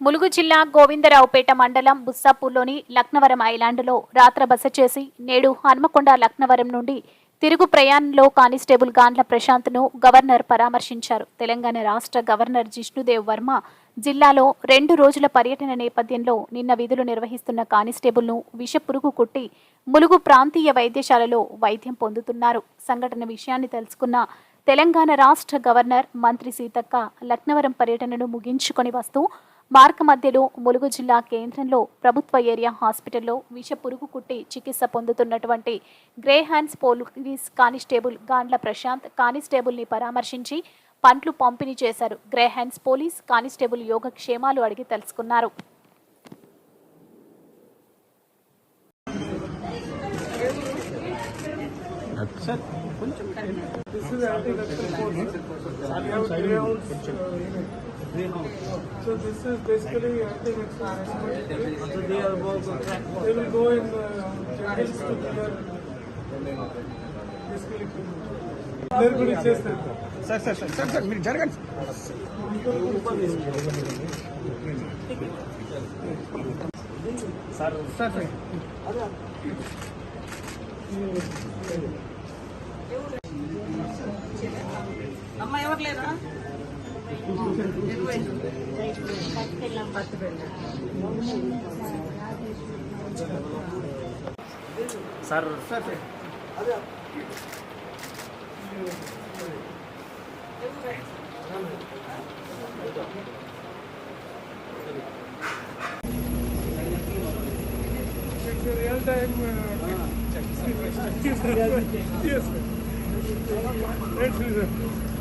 ములుగు జిల్లా గోవిందరావుపేట మండలం బుస్సాపూర్లోని లక్నవరం ఐలాండ్లో రాత్ర బస చేసి నేడు హన్మకొండ లక్నవరం నుండి తిరుగు ప్రయాణంలో కానిస్టేబుల్ గాండ్ల ప్రశాంత్ను గవర్నర్ పరామర్శించారు. తెలంగాణ రాష్ట్ర గవర్నర్ జిష్ణుదేవ్ వర్మ జిల్లాలో రెండు రోజుల పర్యటన నేపథ్యంలో నిన్న విధులు నిర్వహిస్తున్న కానిస్టేబుల్ను విషపురుగు కుట్టి ములుగు ప్రాంతీయ వైద్యశాలలో వైద్యం పొందుతున్నారు. సంఘటన విషయాన్ని తెలుసుకున్న తెలంగాణ రాష్ట్ర గవర్నర్ మంత్రి సీతక్క లక్నవరం పర్యటనను ముగించుకొని వస్తూ మార్గ మధ్యలో ములుగు జిల్లా కేంద్రంలో ప్రభుత్వ ఏరియా హాస్పిటల్లో విష పురుగు కుట్టి చికిత్స పొందుతున్నటువంటి greyhounds police constable Gandla Prashanth కానిస్టేబుల్ని పరామర్శించి పండ్లు పంపిణీ చేశారు. గ్రే హ్యాండ్స్ పోలీస్ కానిస్టేబుల్ యోగక్షేమాలు అడిగి తెలుసుకున్నారు. This is anti-vector force. We have greyhounds. So this is basically anti-vector. So they are both They will go in uh, jungles to clear. Basically, clear గురించి చేస్తారు sir sir sir sir sir మీరు జరగండి sir sir sir Sir sir sir It's a real time. Uh, yes, sir. Yes, sir. Let's do that.